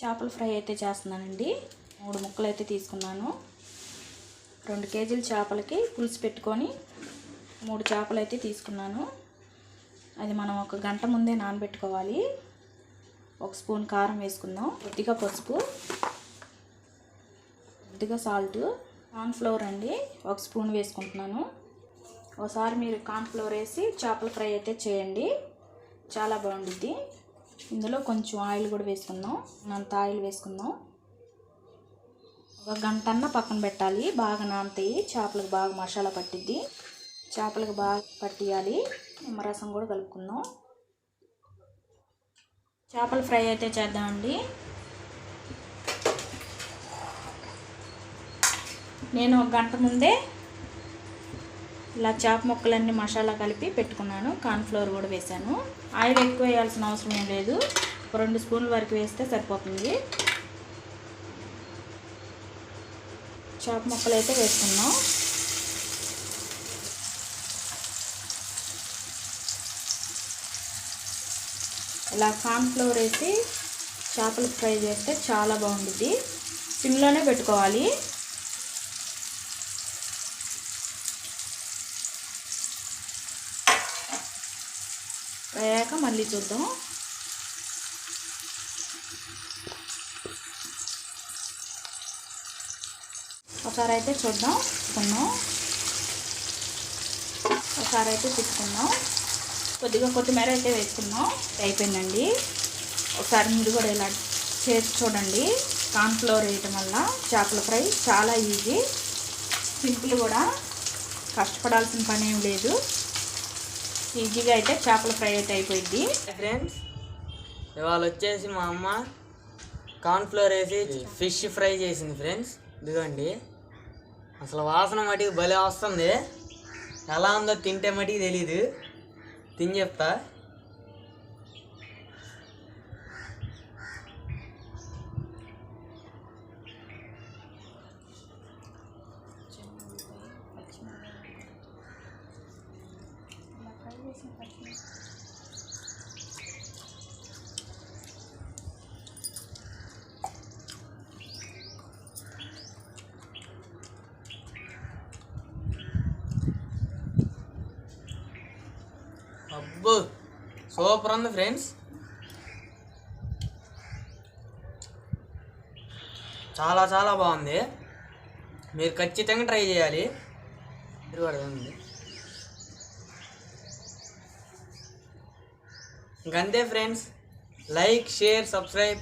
చేపల ఫ్రై అయితే చేస్తున్నానండి. మూడు ముక్కలు అయితే తీసుకున్నాను. రెండు కేజీల చేపలకి పులుసు పెట్టుకొని మూడు చేపలు అయితే తీసుకున్నాను. అది మనం ఒక గంట ముందే నానబెట్టుకోవాలి. ఒక స్పూన్ కారం వేసుకుందాం. కొద్దిగా పసుపు కొద్దిగా సాల్ట్ కార్న్ఫ్లవర్ అండి. ఒక స్పూన్ వేసుకుంటున్నాను. ఒకసారి మీరు కార్న్ఫ్లవర్ వేసి చేపల ఫ్రై అయితే చేయండి. చాలా బాగుంటుంది ఇందులో కొంచెం ఆయిల్ కూడా వేసుకుందాం. అంత ఆయిల్ వేసుకుందాం. ఒక గంట అన్న పక్కన పెట్టాలి. బాగా నానతాయి. చేపలకు బాగా మసాలా పట్టిద్ది. చేపలకు బాగా పట్టియాలి. నిమ్మరసం కూడా కలుపుకుందాం. చేపల ఫ్రై అయితే చేద్దామండి. నేను ఒక గంట ముందే ఇలా చేప ముక్కలన్నీ మసాలా కలిపి పెట్టుకున్నాను. కార్న్ఫ్లవర్ కూడా వేసాను ఆయిల్ ఎక్కువ వేయాల్సిన అవసరం ఏం లేదు. రెండు స్పూన్ల వరకు వేస్తే సరిపోతుంది. చేప ముక్కలు అయితే వేసుకున్నాం. ఇలా కార్న్ఫ్లవర్ వేసి చేపలు ఫ్రై చేస్తే చాలా బాగుంటుంది సిమ్లోనే పెట్టుకోవాలి. అయ్యాక మళ్ళీ చూద్దాం. ఒకసారి అయితే చూద్దాం తీసుకున్నాం ఒకసారి అయితే తీసుకున్నాం కొద్దిగా కొత్తిమీర అయితే వేసుకున్నాం అయిపోయిందండి. ఒకసారి మీరు కూడా ఇలా చేసి చూడండి. కార్న్ఫ్లోర్ వేయటం వల్ల చేపల ఫ్రై చాలా ఈజీ. సింపుల్ కూడా. కష్టపడాల్సిన పని ఏం లేదు. ఈజీగా అయితే చేపల ఫ్రై అయితే అయిపోయింది. ఫ్రెండ్స్ ఇవాళ వచ్చేసి మా అమ్మ కార్న్ఫ్లోర్ వేసి ఫిష్ ఫ్రై చేసింది ఫ్రెండ్స్ ఇదిగోండి. అసలు వాసన మటుకు భలే వస్తుంది. ఎలా ఉందో తింటే మటుకు తెలీదు. తిని చెప్తా. అబ్బో సూపర్ ఉంది ఫ్రెండ్స్. చాలా చాలా బాగుంది. మీరు ఖచ్చితంగా ట్రై చేయాలి. ఉంది ఇంకంతే ఫ్రెండ్స్. Like share subscribe.